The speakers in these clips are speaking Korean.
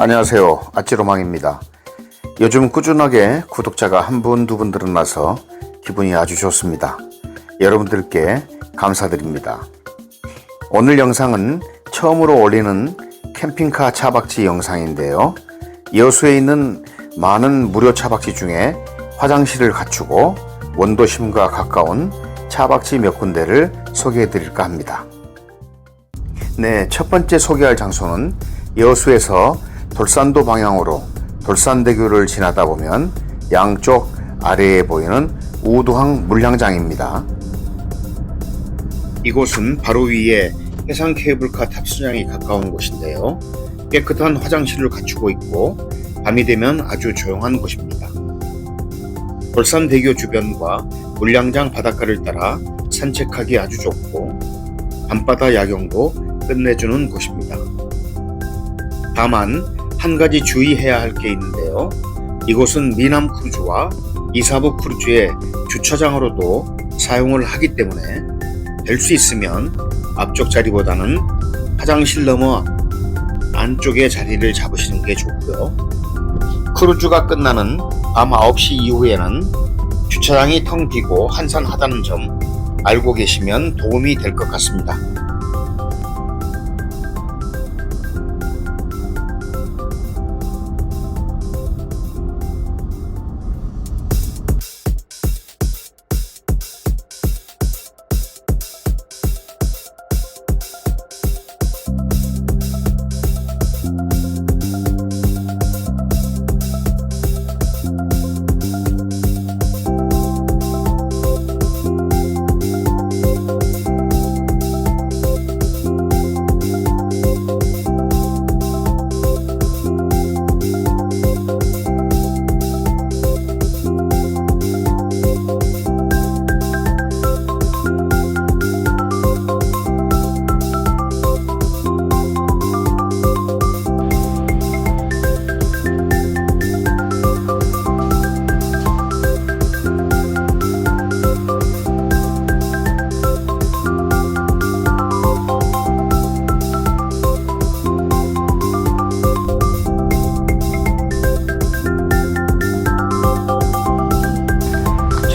안녕하세요. 아찌로망입니다. 요즘 꾸준하게 구독자가 한 분, 두 분 늘어나서 기분이 아주 좋습니다. 여러분들께 감사드립니다. 오늘 영상은 처음으로 올리는 캠핑카 차박지 영상인데요. 여수에 있는 많은 무료 차박지 중에 화장실을 갖추고 원도심과 가까운 차박지 몇 군데를 소개해 드릴까 합니다. 네, 첫 번째 소개할 장소는 여수에서 돌산도 방향으로 돌산대교를 지나다 보면 양쪽 아래에 보이는 우두항 물량장입니다. 이곳은 바로 위에 해상 케이블카 탑승장이 가까운 곳인데요. 깨끗한 화장실을 갖추고 있고 밤이 되면 아주 조용한 곳입니다. 돌산대교 주변과 물량장 바닷가를 따라 산책하기 아주 좋고 밤바다 야경도 끝내주는 곳입니다. 다만 한 가지 주의해야 할 게 있는데요. 이곳은 미남 크루즈와 이사부 크루즈의 주차장으로도 사용을 하기 때문에 될 수 있으면 앞쪽 자리보다는 화장실 넘어 안쪽의 자리를 잡으시는 게 좋고요. 크루즈가 끝나는 밤 9시 이후에는 주차장이 텅 비고 한산하다는 점 알고 계시면 도움이 될 것 같습니다.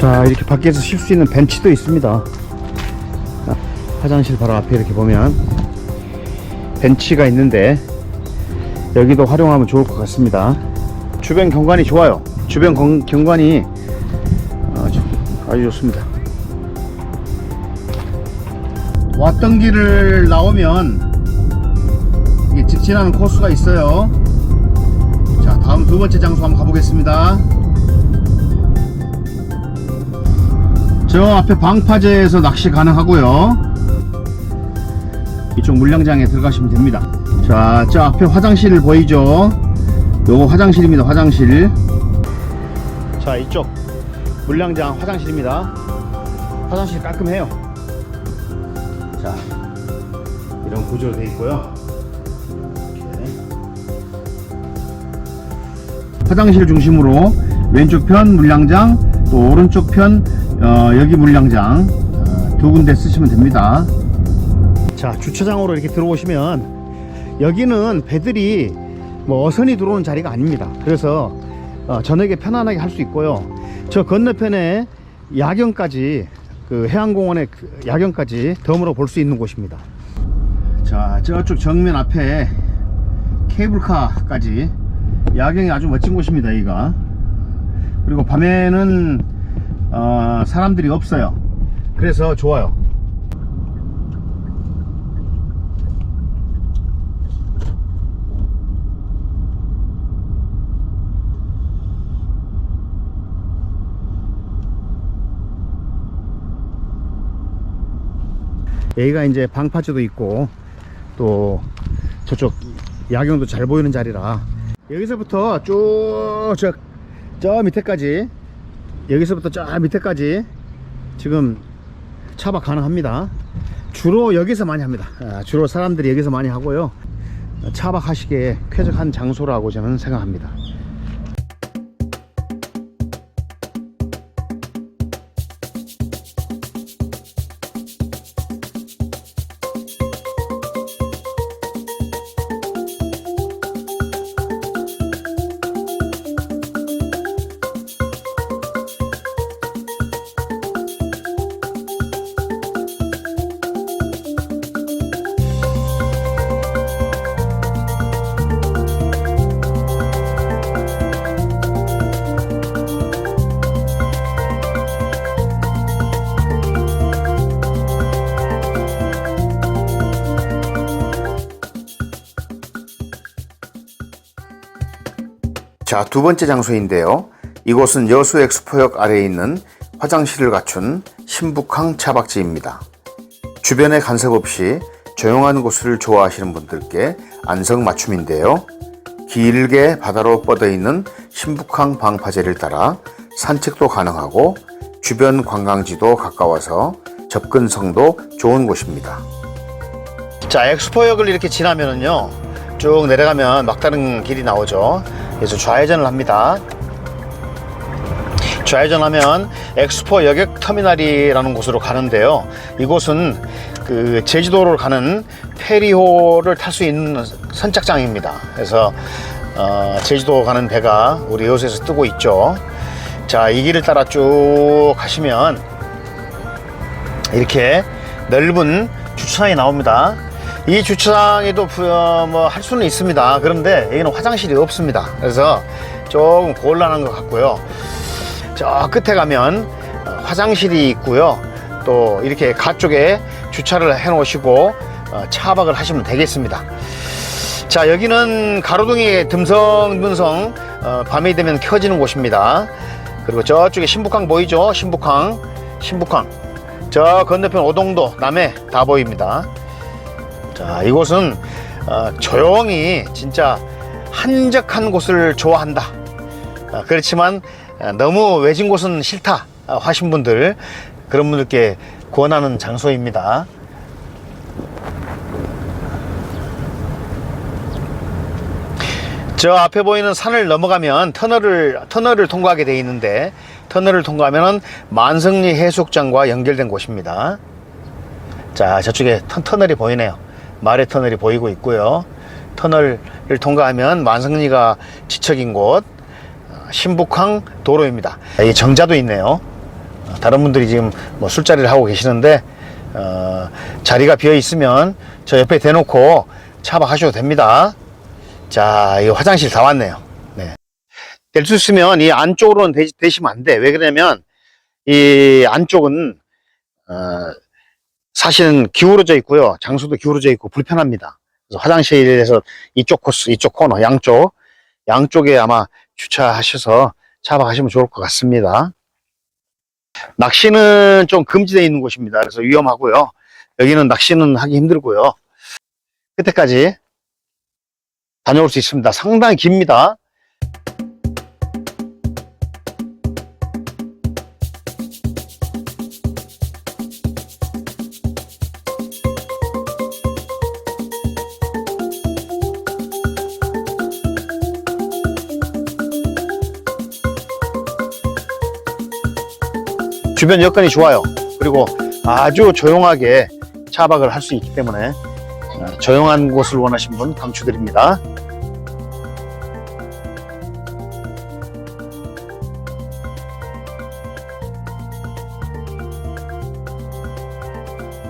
자 이렇게 밖에서 쉴 수 있는 벤치도 있습니다. 자, 화장실 바로 앞에 이렇게 보면 벤치가 있는데 여기도 활용하면 좋을 것 같습니다. 주변 경관이 좋아요. 주변 경, 경관이 어, 저- 아주 좋습니다. 왔던 길을 나오면 이게 직진하는 코스가 있어요. 자 다음 두 번째 장소 한번 가보겠습니다 저 앞에 방파제에서 낚시 가능하고요. 이쪽 물량장에 들어가시면 됩니다. 자 저 앞에 화장실 보이죠? 요거 화장실입니다 화장실. 자 이쪽 물량장 화장실입니다. 화장실 깔끔해요. 자 이런 구조로 되어 있고요. 화장실 중심으로 왼쪽 편 물량장 또 오른쪽 편 어, 여기 물량장 어, 두 군데 쓰시면 됩니다. 자 주차장으로 이렇게 들어오시면 여기는 배들이 뭐 어선이 들어오는 자리가 아닙니다. 그래서 어, 저녁에 편안하게 할 수 있고요. 저 건너편에 야경까지 그 해양공원의 그 야경까지 덤으로 볼 수 있는 곳입니다. 자 저쪽 정면 앞에 케이블카까지 야경이 아주 멋진 곳입니다. 여기가 그리고 밤에는 어, 사람들이 없어요. 그래서 좋아요. 여기가 이제 방파제도 있고 또 저쪽 야경도 잘 보이는 자리라 여기서부터 쭉저저 밑에까지 여기서부터 저 밑에까지 지금 차박 가능합니다. 주로 여기서 많이 합니다. 아, 주로 사람들이 여기서 많이 하고요. 차박하시기에 쾌적한 장소라고 저는 생각합니다 자, 두 번째 장소인데요. 이곳은 여수 엑스포역 아래에 있는 화장실을 갖춘 신북항 차박지입니다. 주변에 간섭 없이 조용한 곳을 좋아하시는 분들께 안성맞춤인데요. 길게 바다로 뻗어 있는 신북항 방파제를 따라 산책도 가능하고 주변 관광지도 가까워서 접근성도 좋은 곳입니다. 자, 엑스포역을 이렇게 지나면은요, 쭉 내려가면 막다른 길이 나오죠. 그래서 좌회전을 합니다. 좌회전하면 엑스포 여객 터미널이라는 곳으로 가는데요. 이곳은 그 제주도로 가는 페리호를 탈 수 있는 선착장입니다. 그래서 어, 제주도 가는 배가 우리 여수에서 뜨고 있죠. 자, 이 길을 따라 쭉 가시면 이렇게 넓은 주차장이 나옵니다. 이 주차장에도 뭐 할 수는 있습니다. 그런데 여기는 화장실이 없습니다. 그래서 조금 곤란한 것 같고요. 저 끝에 가면 어, 화장실이 있고요. 또 이렇게 가쪽에 주차를 해 놓으시고 어, 차박을 하시면 되겠습니다. 자 여기는 가로등이 듬성듬성 어, 밤이 되면 켜지는 곳입니다. 그리고 저쪽에 신북항 보이죠? 신북항, 신북항. 저 건너편 오동도, 남해 다 보입니다. 자 이곳은 어, 조용히 진짜 한적한 곳을 좋아한다. 어, 그렇지만 어, 너무 외진 곳은 싫다 어, 하신 분들 그런 분들께 권하는 장소입니다. 저 앞에 보이는 산을 넘어가면 터널을 터널을 통과하게 되어 있는데 터널을 통과하면 만성리 해수욕장과 연결된 곳입니다. 자 저쪽에 터, 터널이 보이네요. 마레 터널이 보이고 있고요. 터널을 통과하면 만성리가 지척인 곳 어, 신북항 도로입니다. 이 정자도 있네요. 어, 다른 분들이 지금 뭐 술자리를 하고 계시는데 어, 자리가 비어 있으면 저 옆에 대놓고 차박하셔도 됩니다. 자, 이 화장실 다 왔네요. 네. 될 수 있으면 이 안쪽으로는 대, 대시면 안 돼. 왜 그러냐면 이 안쪽은 어, 사실은 기울어져 있고요. 장소도 기울어져 있고 불편합니다. 그래서 화장실에서 이쪽 코스, 이쪽 코너, 양쪽, 양쪽에 아마 주차하셔서 차박하시면 좋을 것 같습니다. 낚시는 좀 금지되어 있는 곳입니다. 그래서 위험하고요. 여기는 낚시는 하기 힘들고요. 끝에까지 다녀올 수 있습니다. 상당히 깁니다. 주변 여건이 좋아요. 그리고 아주 조용하게 차박을 할 수 있기 때문에 어, 조용한 곳을 원하신 분 강추드립니다.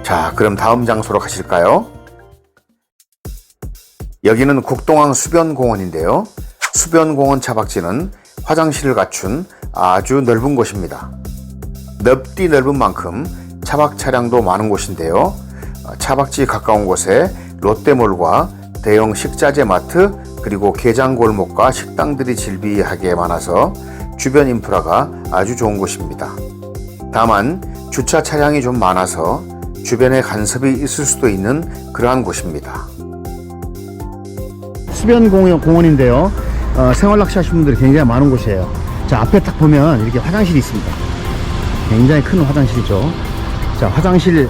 자, 그럼 다음 장소로 가실까요? 여기는 국동항 수변공원인데요. 수변공원 차박지는 화장실을 갖춘 아주 넓은 곳입니다. 넓디 넓은 만큼 차박 차량도 많은 곳인데요. 어, 차박지 가까운 곳에 롯데몰과 대형 식자재 마트 그리고 게장 골목과 식당들이 질비하게 많아서 주변 인프라가 아주 좋은 곳입니다. 다만 주차 차량이 좀 많아서 주변에 간섭이 있을 수도 있는 그러한 곳입니다. 수변 공원 인데요. 어, 생활 낚시 하시는 분들이 굉장히 많은 곳이에요. 자, 앞에 딱 보면 이렇게 화장실이 있습니다. 굉장히 큰 화장실이죠. 자, 화장실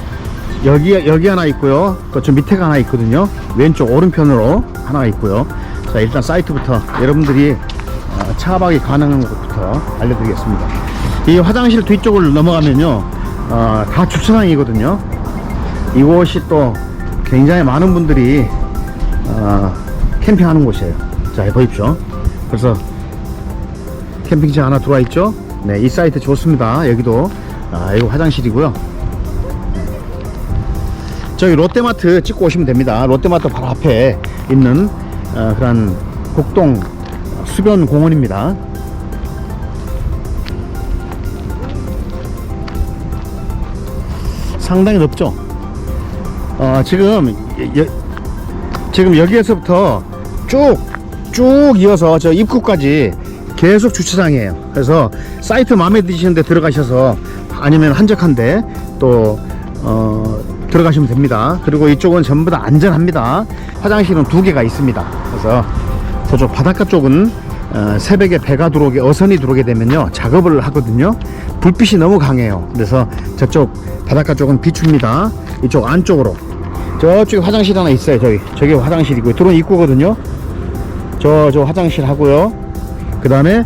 여기 여기 하나 있고요. 그저 밑에가 하나 있거든요. 왼쪽 오른편으로 하나 있고요. 자, 일단 사이트부터 여러분들이 어, 차박이 가능한 곳부터 알려드리겠습니다. 이 화장실 뒤쪽을 넘어가면요, 어, 다 주차장이거든요. 이곳이 또 굉장히 많은 분들이 어, 캠핑하는 곳이에요. 자, 보십시오. 그래서 캠핑장 하나 들어와 있죠. 네, 이 사이트 좋습니다. 여기도 아, 이거 화장실이고요. 저기 롯데마트 찍고 오시면 됩니다. 롯데마트 바로 앞에 있는 어, 그런 국동 수변 공원입니다. 상당히 넓죠. 어, 지금 여, 지금 여기에서부터 쭉쭉 이어서 저 입구까지 계속 주차장이에요. 그래서 사이트 마음에 드시는데 들어가셔서 아니면 한적한데 또 어, 들어가시면 됩니다. 그리고 이쪽은 전부 다 안전합니다. 화장실은 두 개가 있습니다. 그래서 저쪽 바닷가 쪽은 어, 새벽에 배가 들어오게 어선이 들어오게 되면요 작업을 하거든요. 불빛이 너무 강해요. 그래서 저쪽 바닷가 쪽은 비춥니다. 이쪽 안쪽으로 저쪽에 화장실 하나 있어요. 저기 저기 화장실이고 들어온 입구거든요. 저 저 화장실 하고요. 그 다음에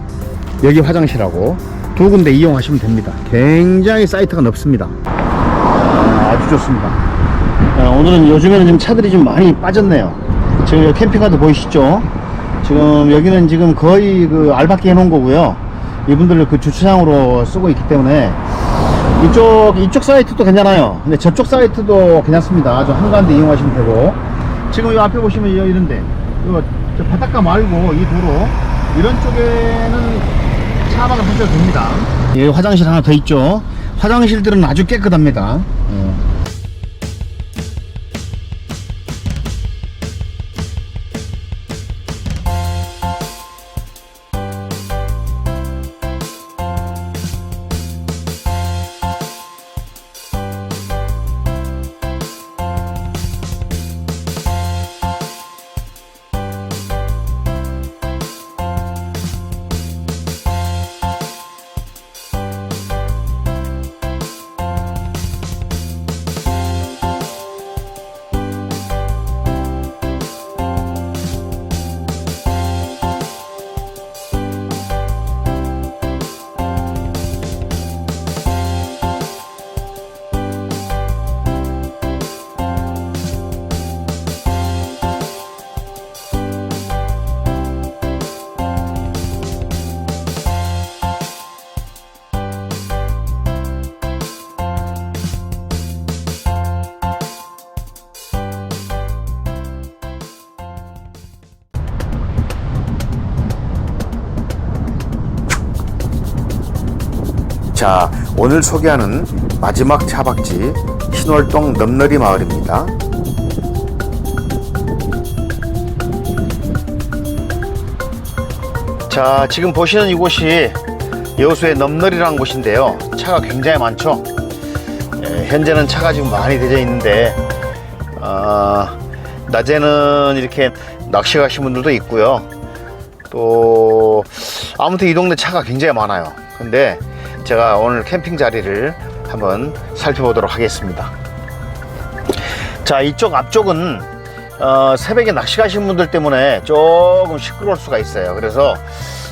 여기 화장실하고 두 군데 이용하시면 됩니다. 굉장히 사이트가 넓습니다. 아, 아주 좋습니다. 아, 오늘은 요즘에는 좀 차들이 좀 많이 빠졌네요. 지금 여기 캠핑카드 보이시죠? 지금 여기는 지금 거의 그 알바끼 해놓은 거고요. 이분들 그 주차장으로 쓰고 있기 때문에 이쪽 이쪽 사이트도 괜찮아요. 근데 저쪽 사이트도 괜찮습니다. 아주 한가운데 이용하시면 되고 지금 이 앞에 보시면 이런데 이거 저 바닷가 말고 이 도로 이런 쪽에는 차박을 됩니다. 여기 화장실 하나 더 있죠. 화장실들은 아주 깨끗합니다. 어. 자, 오늘 소개하는 마지막 차박지 신월동 넘너리 마을입니다. 자, 지금 보시는 이곳이 여수의 넘너리라는 곳인데요. 차가 굉장히 많죠. 예, 현재는 차가 지금 많이 되어 있는데, 아, 낮에는 이렇게 낚시 가신 분들도 있고요. 또, 아무튼 이 동네 차가 굉장히 많아요. 근데 제가 오늘 캠핑 자리를 한번 살펴보도록 하겠습니다. 자, 이쪽 앞쪽은 어, 새벽에 낚시 가시는 분들 때문에 조금 시끄러울 수가 있어요. 그래서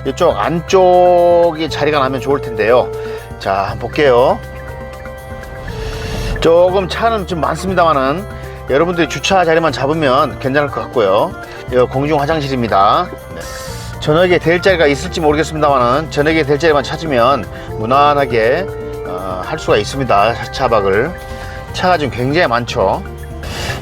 이쪽 안쪽이 자리가 나면 좋을 텐데요. 자, 한번 볼게요. 조금 차는 좀 많습니다만은 여러분들이 주차 자리만 잡으면 괜찮을 것 같고요. 공중 화장실입니다. 네. 저녁에 될 자리가 있을지 모르겠습니다만은 저녁에 될 자리만 찾으면 무난하게 어, 할 수가 있습니다. 차박을. 차가 지금 굉장히 많죠.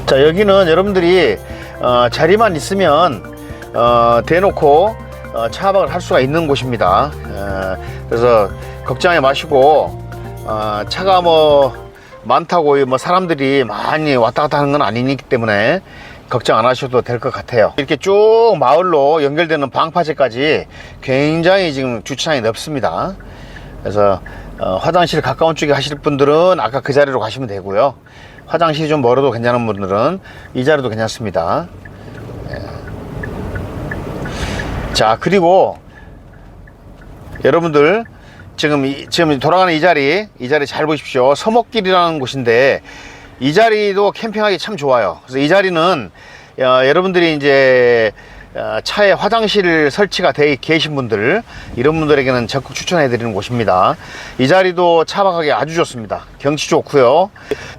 자 여기는 여러분들이 어, 자리만 있으면 어, 대놓고 어, 차박을 할 수가 있는 곳입니다. 어, 그래서 걱정하지 마시고 어, 차가 뭐 많다고 뭐 사람들이 많이 왔다 갔다 하는 건 아니기 때문에 걱정 안 하셔도 될 것 같아요. 이렇게 쭉 마을로 연결되는 방파제까지 굉장히 지금 주차장이 넓습니다. 그래서 어, 화장실 가까운 쪽에 하실 분들은 아까 그 자리로 가시면 되고요. 화장실이 좀 멀어도 괜찮은 분들은 이 자리도 괜찮습니다. 예. 자 그리고 여러분들 지금 이, 지금 돌아가는 이 자리 이 자리 잘 보십시오. 서목길이라는 곳인데 이 자리도 캠핑하기 참 좋아요. 그래서 이 자리는 어, 여러분들이 이제 어, 차에 화장실 설치가 돼 계신 분들 이런 분들에게는 적극 추천해 드리는 곳입니다. 이 자리도 차박하기 아주 좋습니다. 경치 좋고요.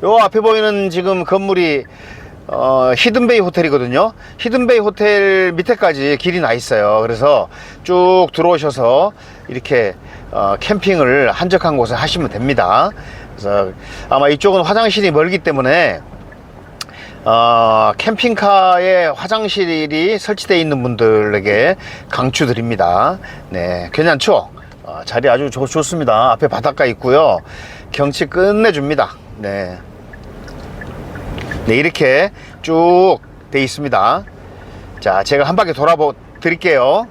요 앞에 보이는 지금 건물이 어, 히든베이 호텔이거든요 히든베이 호텔 밑에까지 길이 나 있어요 그래서 쭉 들어오셔서 이렇게 어, 캠핑을 한적한 곳에 하시면 됩니다 그래서 아마 이쪽은 화장실이 멀기 때문에 어, 캠핑카에 화장실이 설치되어 있는 분들에게 강추드립니다. 네, 괜찮죠? 어, 자리 아주 좋, 좋습니다. 앞에 바닷가 있고요. 경치 끝내줍니다. 네. 네, 이렇게 쭉 돼 있습니다. 자, 제가 한 바퀴 돌아보 드릴게요.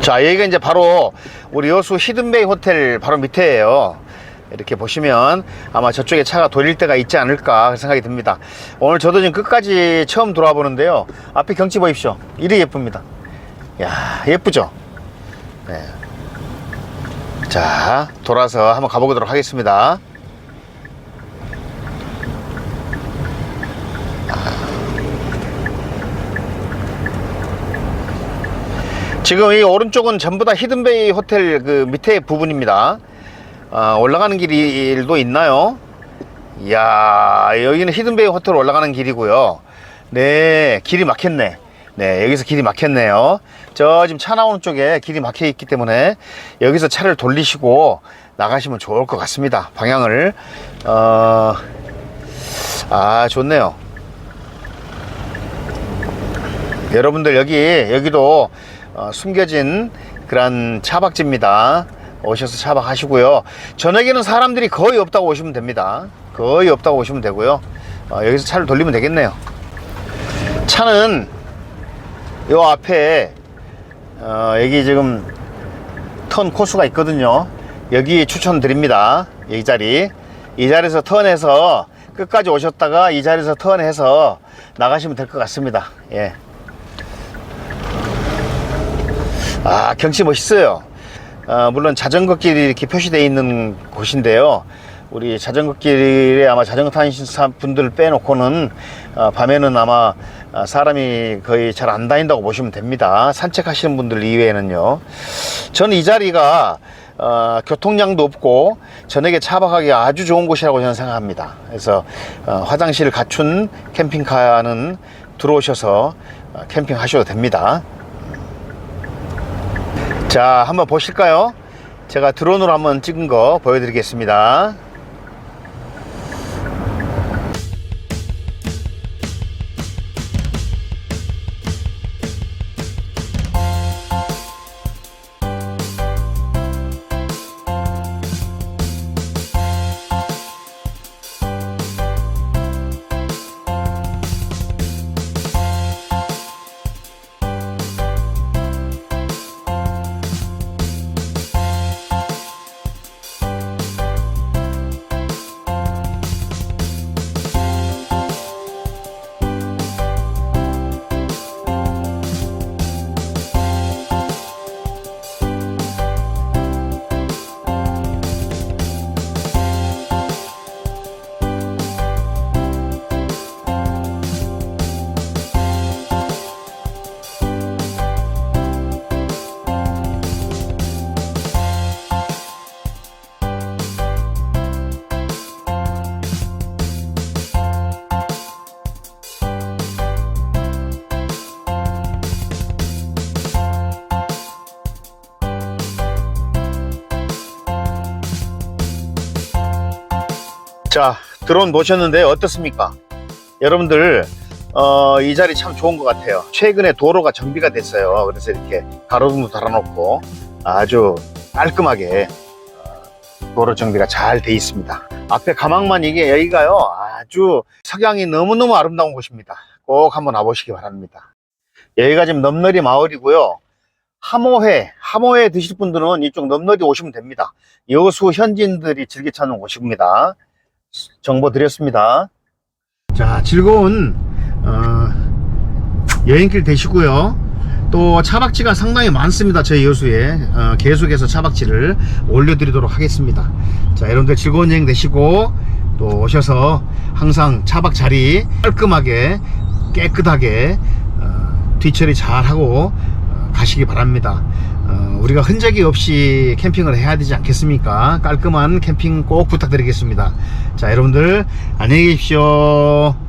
자, 여기가 이제 바로 우리 여수 히든베이 호텔 바로 밑에예요. 이렇게 보시면 아마 저쪽에 차가 돌릴 때가 있지 않을까 생각이 듭니다. 오늘 저도 지금 끝까지 처음 돌아 보는데요. 앞에 경치 보십시오. 이리 예쁩니다. 야, 예쁘죠? 네. 자, 돌아서 한번 가보도록 하겠습니다. 지금 이 오른쪽은 전부 다 히든베이 호텔 그 밑에 부분입니다. 아, 올라가는 길도 있나요? 이야, 여기는 히든베이 호텔 올라가는 길이고요. 네, 길이 막혔네. 네, 여기서 길이 막혔네요. 저 지금 차 나오는 쪽에 길이 막혀 있기 때문에 여기서 차를 돌리시고 나가시면 좋을 것 같습니다. 방향을. 어, 아, 좋네요. 여러분들 여기 여기도 어, 숨겨진 그런 차박지입니다. 오셔서 차박하시고요. 저녁에는 사람들이 거의 없다고 보시면 됩니다. 거의 없다고 보시면 되고요. 어, 여기서 차를 돌리면 되겠네요. 차는 요 앞에 어, 여기 지금 턴 코스가 있거든요. 여기 추천드립니다. 이 자리. 이 자리에서 턴해서 끝까지 오셨다가 이 자리에서 턴해서 나가시면 될 것 같습니다. 예. 아, 경치 멋있어요. 아, 물론 자전거 길이 이렇게 표시되어 있는 곳인데요. 우리 자전거 길에 아마 자전거 타시는 분들 빼놓고는 아, 밤에는 아마 아, 사람이 거의 잘 안 다닌다고 보시면 됩니다. 산책하시는 분들 이외에는요. 저는 이 자리가 어, 교통량도 없고 저녁에 차박하기 아주 좋은 곳이라고 저는 생각합니다. 그래서 어, 화장실을 갖춘 캠핑카는 들어오셔서 어, 캠핑하셔도 됩니다. 자, 한번 보실까요? 제가 드론으로 한번 찍은 거 보여드리겠습니다. 자, 드론 보셨는데 어떻습니까? 여러분들, 어, 이 자리 참 좋은 것 같아요. 최근에 도로가 정비가 됐어요. 그래서 이렇게 가로등도 달아놓고 아주 깔끔하게 어, 도로 정비가 잘 돼 있습니다. 앞에 가망만 이게 여기가요. 아주 석양이 너무너무 아름다운 곳입니다. 꼭 한번 와보시기 바랍니다. 여기가 지금 넘너리 마을이고요. 하모회, 하모회 드실 분들은 이쪽 넘너리 오시면 됩니다. 여수 현지인들이 즐겨 찾는 곳입니다. 정보 드렸습니다. 자, 즐거운 어, 여행길 되시고요. 또 차박지가 상당히 많습니다. 저희 여수에 어, 계속해서 차박지를 올려드리도록 하겠습니다. 자, 여러분들 즐거운 여행 되시고 또 오셔서 항상 차박 자리 깔끔하게 깨끗하게 어, 뒤처리 잘 하고 어, 가시기 바랍니다. 어, 우리가 흔적이 없이 캠핑을 해야 되지 않겠습니까? 깔끔한 캠핑 꼭 부탁드리겠습니다. 자, 여러분들 안녕히 계십시오.